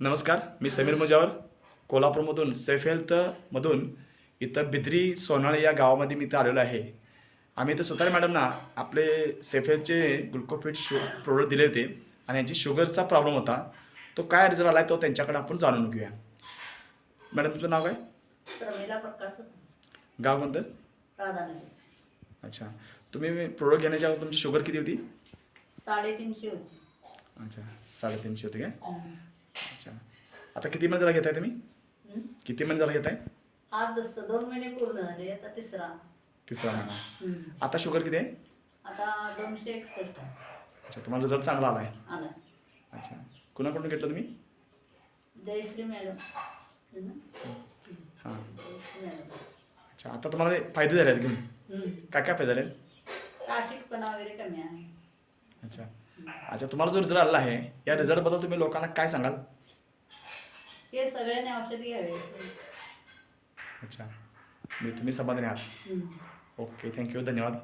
नमस्कार मी समीर मुजावर. कोल्हापूरमधून सेफ हेल्थमधून इथं बिद्री सोनाळे या गावामध्ये मी इथं आलेलो आहे. आम्ही इथं सुतारे मॅडमना आपले सेफ हेल्थचे ग्लुकोफिट शु प्रोडक्ट दिले होते आणि यांची शुगरचा प्रॉब्लेम होता. तो काय रिझल्ट आला आहे तो त्यांच्याकडे आपण जाणून घेऊया. मॅडम तुमचं नाव काय? गाव कोणतं? अच्छा. तुम्ही प्रोडक्ट घेण्याच्या अगोदर तुमची शुगर किती होती? साडेतीनशे होती. अच्छा साडेतीनशे होती काय? आता किती महिने झाला घेताय तुम्ही. किती महिने झाला घेताय? आज दोन महिने पूर्ण झाले आता तिसरा तिसरा महिना. आता शुगर किती आहे? आता दोनशे एकसष्ट. आहे. अच्छा तुम्हाला रिझल्ट चांगला आला आहे आला अच्छा. कुणाकडून घेतलं तुम्ही? जयश्री मॅडम. हां. अच्छा आता तुम्हाला फायदे झाले आहेत घेऊन. काय काय फायदे झाले काशिकपणा वगैरे कमी आहे. अच्छा. अच्छा तुम्हाला जो रिझल्ट आला आहे या रिझल्टबद्दल तुम्ही लोकांना काय सांगाल? हे सगळ्यांनी औषध घ्यावे. अच्छा. मी तुम्ही समाधानी आहात. ओके थँक्यू धन्यवाद.